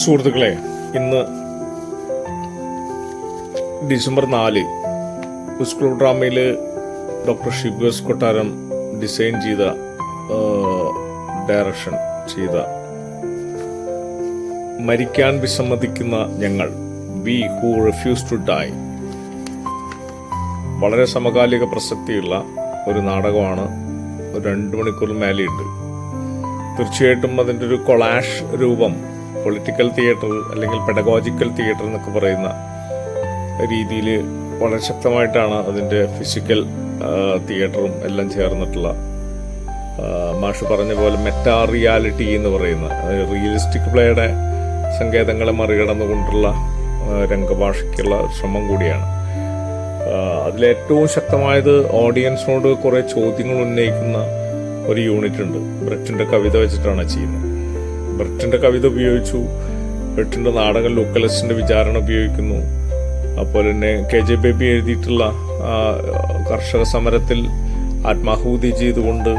സുഹൃത്തുക്കളെ ഇന്ന് ഡിസംബർ നാല് സ്കൂൾ ഡ്രാമയിൽ ഡോക്ടർ ഷിബേസ് കൊട്ടാരം ഡിസൈൻ ചെയ്ത ഡയറക്ഷൻ ചെയ്ത മരിക്കാൻ വിസമ്മതിക്കുന്ന ഞങ്ങൾ we who refuse to die വളരെ സമകാലിക പ്രസക്തിയുള്ള ഒരു നാടകമാണ്. ഒരു രണ്ട് മണിക്കൂറിൽ മേലെയുണ്ട്. തീർച്ചയായിട്ടും അതിന്റെ ഒരു കൊളാഷ് രൂപം പൊളിറ്റിക്കൽ തിയേറ്റർ അല്ലെങ്കിൽ പെഡഗോജിക്കൽ തിയേറ്റർ എന്നൊക്കെ പറയുന്ന രീതിയിൽ വളരെ ശക്തമായിട്ടാണ് അതിന്റെ ഫിസിക്കൽ തിയേറ്ററും എല്ലാം ചേർന്നിട്ടുള്ള മാഷ് പറഞ്ഞ പോലെ മെറ്റാ റിയാലിറ്റി എന്ന് പറയുന്ന റിയലിസ്റ്റിക് പ്ലേയുടെ സങ്കേതങ്ങളെ മറികടന്നുകൊണ്ടുള്ള രംഗഭാഷയ്ക്കുള്ള ശ്രമം കൂടിയാണ്. അതിലേറ്റവും ശക്തമായത് ഓഡിയൻസിനോട് കുറേ ചോദ്യങ്ങൾ ഉന്നയിക്കുന്ന ഒരു യൂണിറ്റ് ഉണ്ട്. ബ്രിട്ടിന്റെ കവിത വെച്ചിട്ടാണ് ചെയ്യുന്നത്. ബ്രിട്ടിന്റെ കവിത ഉപയോഗിച്ചു ബ്രിട്ടിന്റെ നാടകം ലൂക്കലസിന്റെ വിചാരണ ഉപയോഗിക്കുന്നു. അതുപോലെ തന്നെ കെ ജെ ബേബി എഴുതിയിട്ടുള്ള കർഷക സമരത്തിൽ ആത്മാഹൂതി ചെയ്തുകൊണ്ട്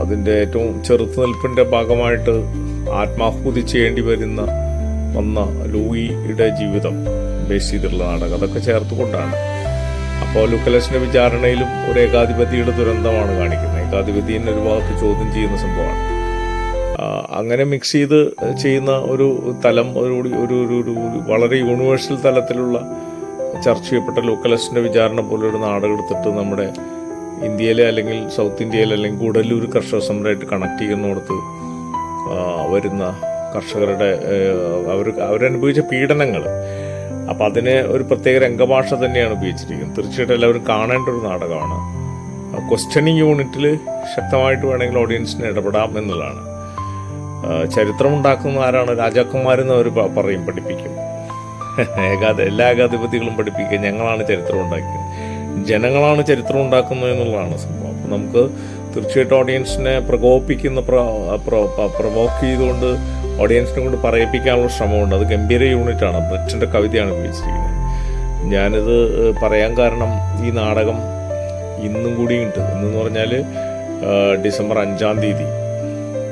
അതിന്റെ ഏറ്റവും ചെറുത്തുനിൽപ്പിന്റെ ഭാഗമായിട്ട് ആത്മാഹൂതി ചെയ്യേണ്ടി വരുന്ന വന്ന ലൂയിയുടെ ജീവിതം ബേസ് ചെയ്തിട്ടുള്ള നാടകം. അതൊക്കെ ചേർത്തുകൊണ്ടാണ്. അപ്പോൾ ലുക്കലസിന്റെ വിചാരണയിലും ഒരു ഏകാധിപതിയുടെ ദുരന്തമാണ് കാണിക്കുന്നത്. ഏകാധിപതിയെ ഒരു ഭാഗത്ത് ചോദ്യം ചെയ്യുന്ന സംഭവമാണ്. അങ്ങനെ മിക്സ് ചെയ്ത് ചെയ്യുന്ന ഒരു തലം ഒരു ഒരു ഒരു വളരെ യൂണിവേഴ്സൽ തലത്തിലുള്ള ചർച്ച ചെയ്യപ്പെട്ട ലോക്കലിസ്റ്റിന്റെ വിചാരണ പോലെ ഒരു നാടകം നമ്മുടെ ഇന്ത്യയിലെ അല്ലെങ്കിൽ സൗത്ത് ഇന്ത്യയിലെ അല്ലെങ്കിൽ കൂടുതലൊരു കർഷക സമരമായിട്ട് കണക്ട് ചെയ്യുന്നിടത്ത് വരുന്ന കർഷകരുടെ അവർ അവരനുഭവിച്ച പീഡനങ്ങൾ അപ്പം അതിനെ ഒരു പ്രത്യേക രംഗഭാഷ തന്നെയാണ് ഉപയോഗിച്ചിരിക്കുന്നത്. തീർച്ചയായിട്ടും എല്ലാവരും കാണേണ്ട ഒരു നാടകമാണ്. ക്വസ്റ്റ്യനിങ് യൂണിറ്റിൽ ശക്തമായിട്ട് വേണമെങ്കിൽ ഓഡിയൻസിന് ഇടപെടാം എന്നുള്ളതാണ്. ചരിത്രമുണ്ടാക്കുന്ന ആരാണ്? രാജാക്കന്മാരെന്ന് അവർ പറയും പഠിപ്പിക്കും. ഏകാധ എല്ലാ ഏകാധിപതികളും പഠിപ്പിക്കുക ഞങ്ങളാണ് ചരിത്രം ഉണ്ടാക്കിയത്. ജനങ്ങളാണ് ചരിത്രം ഉണ്ടാക്കുന്നത് എന്നുള്ളതാണ് സംഭവം. അപ്പം നമുക്ക് തീർച്ചയായിട്ടും ഓഡിയൻസിനെ പ്രകോപിപ്പിക്കുന്ന പ്രൊവോക്ക് ചെയ്തുകൊണ്ട് ഓഡിയൻസിനെ കൊണ്ട് പറയിപ്പിക്കാനുള്ള ശ്രമമുണ്ട്. അത് ഗംഭീര യൂണിറ്റാണ് ബ്രിറ്റിന്റെ കവിതയാണ് ഉപയോഗിച്ചിരിക്കുന്നത്. ഞാനിത് പറയാൻ കാരണം ഈ നാടകം ഇന്നും കൂടിയുണ്ട് ഇന്നെന്ന് പറഞ്ഞാൽ ഡിസംബർ അഞ്ചാം തീയതി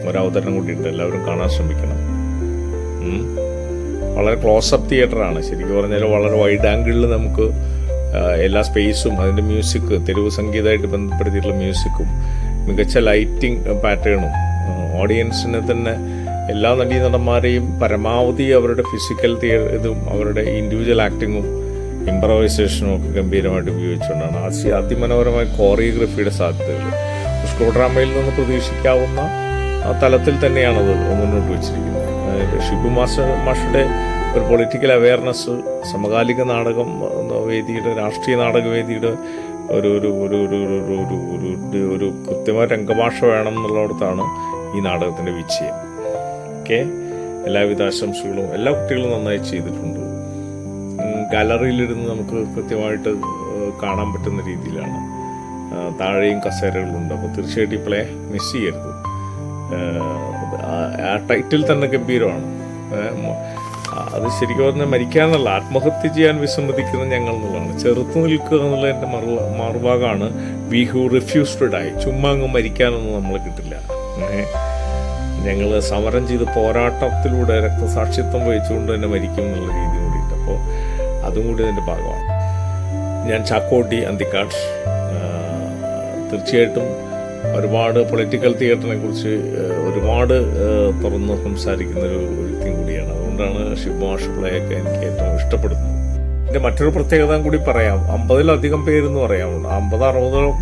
ഒരവതരണം കൂടിയുണ്ട് എല്ലാവരും കാണാൻ ശ്രമിക്കണം. വളരെ ക്ലോസ് അപ്പ് തിയേറ്ററാണ്. ശരിക്കും പറഞ്ഞാൽ വളരെ വൈഡ് ആംഗിളിൽ നമുക്ക് എല്ലാ സ്പേസും അതിന്റെ മ്യൂസിക് തെരുവ് സംഗീതമായിട്ട് ബന്ധപ്പെടുത്തിയിട്ടുള്ള മ്യൂസിക്കും മികച്ച ലൈറ്റിംഗ് പാറ്റേണും ഓഡിയൻസിനെ തന്നെ എല്ലാ നടീ നടന്മാരെയും പരമാവധി അവരുടെ ഫിസിക്കൽ തിയ ഇതും അവരുടെ ഇൻഡിവിജ്വൽ ആക്ടിങ്ങും ഇംപ്രവൈസേഷനും ഒക്കെ ഗംഭീരമായിട്ട് ഉപയോഗിച്ചുകൊണ്ടാണ് അതി അതിമനോഹരമായ കോറിയോഗ്രഫിയുടെ സാധ്യതകൾ. സ്കൂൾ ഡ്രാമയിൽ നിന്ന് പ്രതീക്ഷിക്കാവുന്ന തലത്തിൽ തന്നെയാണത് മുന്നോട്ട് വെച്ചിരിക്കുന്നത്. ഷിബു മാസ്റ്റർ മാഷയുടെ ഒരു പൊളിറ്റിക്കൽ അവയർനെസ് സമകാലിക നാടകം വേദിയുടെ രാഷ്ട്രീയ നാടക വേദിയുടെ ഒരു ഒരു ഒരു ഒരു ഒരു ഒരു ഒരു ഒരു ഒരു ഒരു കൃത്യമായ രംഗഭാഷ വേണം എന്നുള്ളിടത്താണ് ഈ നാടകത്തിന്റെ വിജയം. ഓക്കെ? എല്ലാവിധ ആശംസകളും എല്ലാ കുട്ടികളും നന്നായി ചെയ്തിട്ടുണ്ട്. ഗാലറിയിലിരുന്ന് നമുക്ക് കൃത്യമായിട്ട് കാണാൻ പറ്റുന്ന രീതിയിലാണ്. താഴെയും കസേരകളുണ്ട്. അപ്പോൾ തീർച്ചയായിട്ടും ഈ പ്ലേ മിസ് ചെയ്യരുത്. ആ- ടൈറ്റിൽ തന്നെ ഗംഭീരമാണ്. അത് ശരിക്കും പറഞ്ഞാൽ മരിക്കാന്നല്ല ആത്മഹത്യ ചെയ്യാൻ വിസമ്മതിക്കുന്ന ഞങ്ങൾ എന്നുള്ളതാണ് ചെറുത്തു നിൽക്കുക എന്നുള്ളതിന്റെ മറു മറുഭാഗമാണ് we who refuse to die. ചുമ്മാ അങ്ങ് മരിക്കാനൊന്നും നമ്മൾ കിട്ടില്ല. ഞങ്ങൾ സമരം ചെയ്ത് പോരാട്ടത്തിലൂടെ രക്തസാക്ഷിത്വം വഹിച്ചുകൊണ്ട് തന്നെ മരിക്കും എന്നുള്ള രീതി അതും കൂടി ഇതിന്റെ ഭാഗമാണ്. ഞാൻ ചാക്കോട്ടി അന്തിക്കാട് തീർച്ചയായിട്ടും ഒരുപാട് പൊളിറ്റിക്കൽ തിയേറ്ററിനെ കുറിച്ച് ഒരുപാട് തുറന്ന് സംസാരിക്കുന്ന ഒരു വ്യക്തി കൂടിയാണ്. അതുകൊണ്ടാണ് ഷിബ്മാഷ് പിള്ളയൊക്കെ എനിക്ക് ഏറ്റവും ഇഷ്ടപ്പെടുന്നത്. എന്റെ മറ്റൊരു പ്രത്യേകത കൂടി പറയാം. അമ്പതിലധികം പേരെന്ന് പറയാമുണ്ട് അമ്പത് അറുപതോളം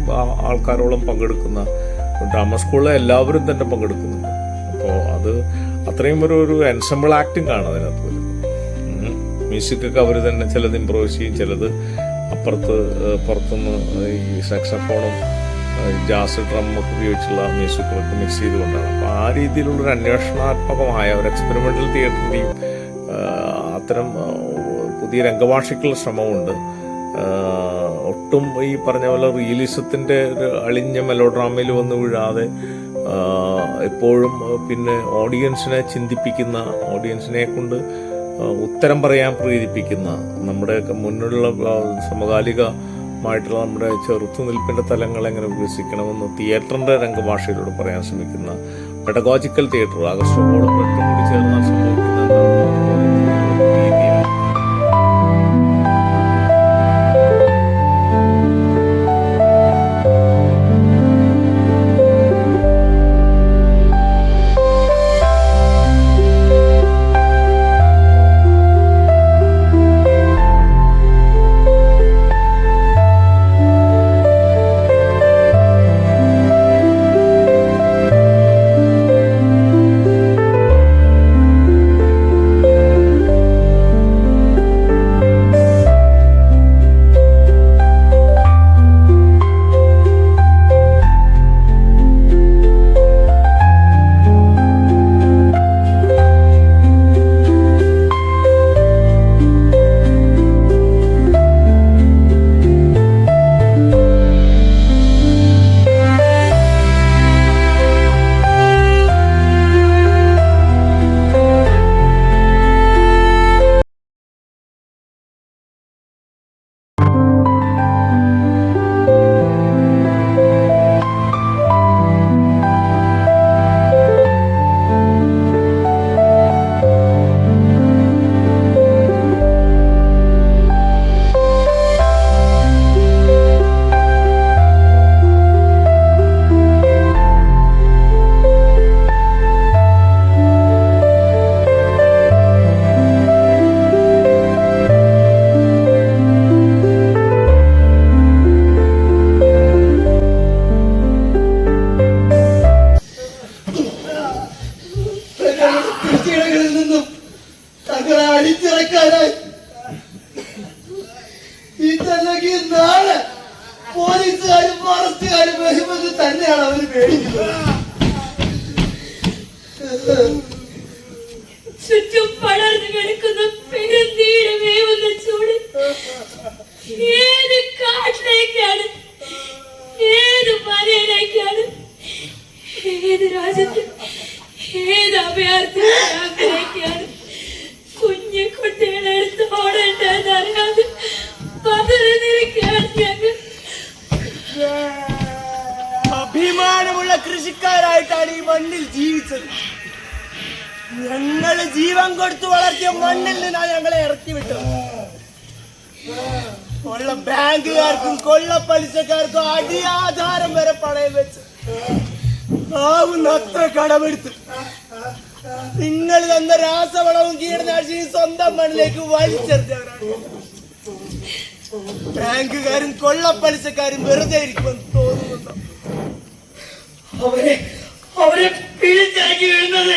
ആൾക്കാരോളം പങ്കെടുക്കുന്ന ഡ്രാമ സ്കൂളിലെ എല്ലാവരും തന്നെ പങ്കെടുക്കുന്നുണ്ട്. അപ്പോൾ അത് അത്രയും ഒരു ഒരു എൻസമ്പിൾ ആക്ടിംഗ് ആണ് അതിനകത്ത്. മ്യൂസിക്കൊക്കെ അവർ തന്നെ ചിലത് ഇമ്പ്രോവൈസ് ചെയ്യും ചിലത് അപ്പുറത്ത് പുറത്തുനിന്ന് ഈ സാക്സഫോണും ജാസ് ഡ്രമ്മും ഒക്കെ ഉപയോഗിച്ചുള്ള മ്യൂസിക്കുകളൊക്കെ മിക്സ് ചെയ്തുകൊണ്ടാണ്. അപ്പോൾ ആ രീതിയിലുള്ള ഒരു അന്വേഷണാത്മകമായ ഒരു എക്സ്പെരിമെന്റൽ തിയേറ്ററിന്റെയും അത്തരം പുതിയ രംഗഭാഷയ്ക്കുള്ള ശ്രമമുണ്ട് ഒട്ടും ഈ പറഞ്ഞ പോലെ റിയലിസത്തിന്റെ ഒരു അളിഞ്ഞ മെലോഡ്രാമയിൽ വന്ന് വീഴാതെ എപ്പോഴും പിന്നെ ഓഡിയൻസിനെ ചിന്തിപ്പിക്കുന്ന ഓഡിയൻസിനെ കൊണ്ട് ഉത്തരം പറയാൻ പ്രേരിപ്പിക്കുന്ന നമ്മുടെ മുന്നിലുള്ള സമകാലികമായിട്ടുള്ള നമ്മുടെ ചെറുത്തുനിൽപ്പിന്റെ തലങ്ങൾ എങ്ങനെ വികസിക്കണമെന്ന് തിയേറ്ററിന്റെ രംഗഭാഷയിലൂടെ പറയാൻ ശ്രമിക്കുന്ന പെഡഗോജിക്കൽ തിയേറ്റർ ആഗസ്റ്റ് ഹോളും ചുറ്റും പടർന്നു കിടക്കുന്ന പെരുന്തീട് ചൂട്. ഏത് കാട്ടിലേക്കാണ്? ഏത് മലയിലേക്കാണ്? ഏത് രാജ്യത്ത് ഏത് അഭയാർത്ഥിലേക്കാണ് കുഞ്ഞു കുട്ടികളെ എടുത്ത് ഓടേണ്ടതെന്ന് അറിയാതെ പതറിനിരിക്കുകയാണ് ഞങ്ങൾ. അഭിമാനമുള്ള കൃഷിക്കാരായിട്ടാണ് ഈ മണ്ണിൽ ജീവിച്ചത്. ഞങ്ങൾ ജീവൻ കൊടുത്തു വളർത്തിയ മണ്ണിൽ നിന്നാ ഞങ്ങളെ ഇറക്കി വിട്ടു കൊള്ള ബാങ്കുകാർക്കും കൊള്ള പലിശക്കാർക്കും അടിയാധാരം വരെ പണയം വെച്ച്. ആവുന്ന അത്ര കടമെടുത്ത്. നിങ്ങൾ തന്ന രാസവളവും കീടനാശിനിയും സ്വന്തം മണ്ണിലേക്ക് വലിച്ചെറിഞ്ഞവരാണ് ബാങ്കുകാരും കൊള്ളപ്പലിശക്കാരും വെറുതെ ഇരിക്കുമെന്ന് തോന്നുന്നുണ്ടോ അവരെ അവരെ പിടിച്ചിറക്കി വീഴുന്നത്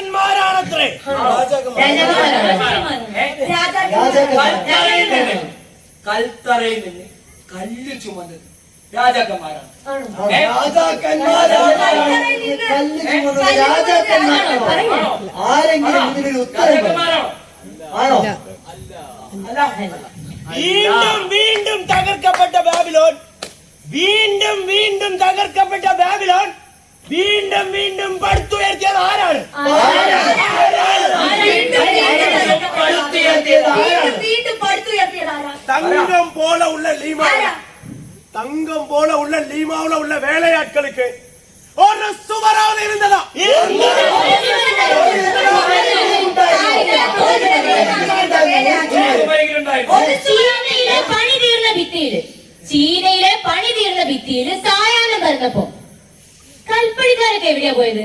രാജാക്കന്മാരാണത്രേ. കൽത്തറയിൽ നിന്ന് കല്ല് ചുമന്നത് രാജാക്കന്മാരാണ്. ആരെങ്കിലും ഇതിനൊരു ഉത്തരം? ആണോ? വീണ്ടും വീണ്ടും തകർക്കപ്പെട്ട ബാബിലോൺ. വീണ്ടും വീണ്ടും തകർക്കപ്പെട്ട ബാബിലോൺ. വീണ്ടും വീണ്ടും പടുത്തുയർത്തിയത് ആരാണ് വീണ്ടും പടുത്തുയർത്തിയത് ആരാ തങ്കം പോലെ ഉള്ള ലീമ தங்கம் போல உள்ள லீமாவுல உள்ள வேலையாட்களுக்கு ஒரு சுவராவது இருந்ததா ഒരു ചീനയിലെ പണി തീർന്ന ഭിത്തിയില് ചീനയിലെ പണി തീർന്ന ഭിത്തിയില് സായാഹ്നം പറഞ്ഞപ്പോ കൽപ്പണിക്കാരൊക്കെ എവിടെയാ പോയത്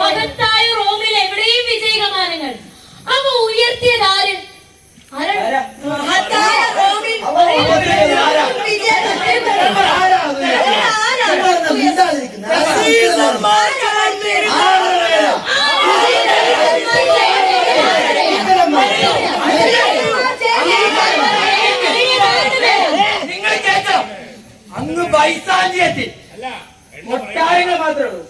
മഹത്തായ റോമിൽ എവിടെയും വിജയകമാനങ്ങൾ അവ ആര് ആരാണ് മഹത്തായ റോമിൽ നിങ്ങൾ കേൾക്കണം അങ്ങ് ബൈസാഞ്ചിയെത്തി കൊട്ടാരങ്ങൾ മാത്രമേ ഉള്ളൂ.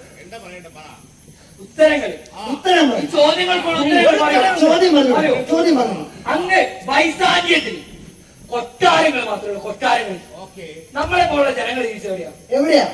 ഉത്തരങ്ങൾ. ഉത്തരം ഈ ചോദ്യങ്ങൾക്കുള്ള ഉത്തരങ്ങൾ പറയൂ. ചോദ്യം പറഞ്ഞു പറയൂ. ചോദ്യം പറഞ്ഞു അങ്ങ് ബൈസാഞ്ചിയത്തിൽ കൊട്ടാരങ്ങൾ മാത്രമേ ഉള്ളൂ. കൊട്ടാരങ്ങൾ. നമ്മളെ പോലുള്ള ജനങ്ങൾ തിരിച്ചറിയാം എവിടെയാ?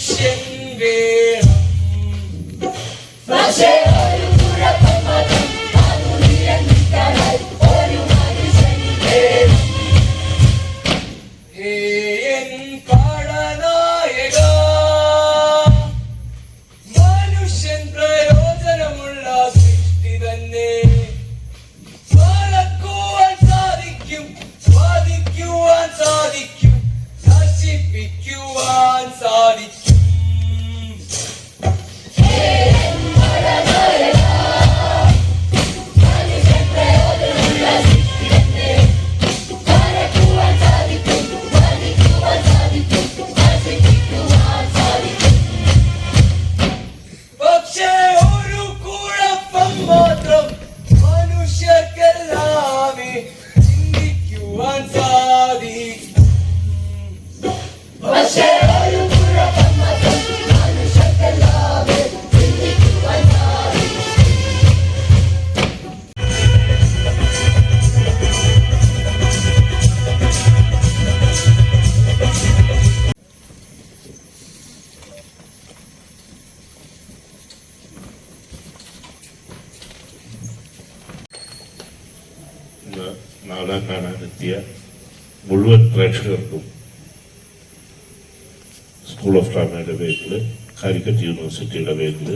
മനുഷ്യൻ വേണം ഹേ എൻ പാടനായക മനുഷ്യൻ പ്രയോജനമുള്ള സൃഷ്ടി തന്നെ വളക്കുവാൻ സാധിക്കും ബാധിക്കുവാൻ സാധിക്കും നശിപ്പിക്കുവാൻ സാധിക്കും. നാടകം കാണാനെത്തിയ മുഴുവൻ പ്രേക്ഷകർക്കും സ്കൂൾ ഓഫ് ഡ്രാമയുടെ പേരിൽ കാലിക്കറ്റ് യൂണിവേഴ്സിറ്റിയുടെ പേരിൽ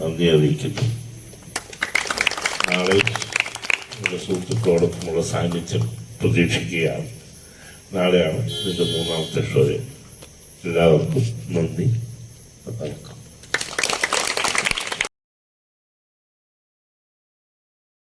നന്ദി അറിയിക്കുന്നു. നാളെ നമ്മുടെ സുഹൃത്തുക്കളോടൊപ്പമുള്ള സാന്നിധ്യം പ്രതീക്ഷിക്കുകയാണ്. നാളെയാണ് ഇതിന്റെ മൂന്നാമത്തെ ഷോയെ എല്ലാവർക്കും നന്ദി. വണക്കം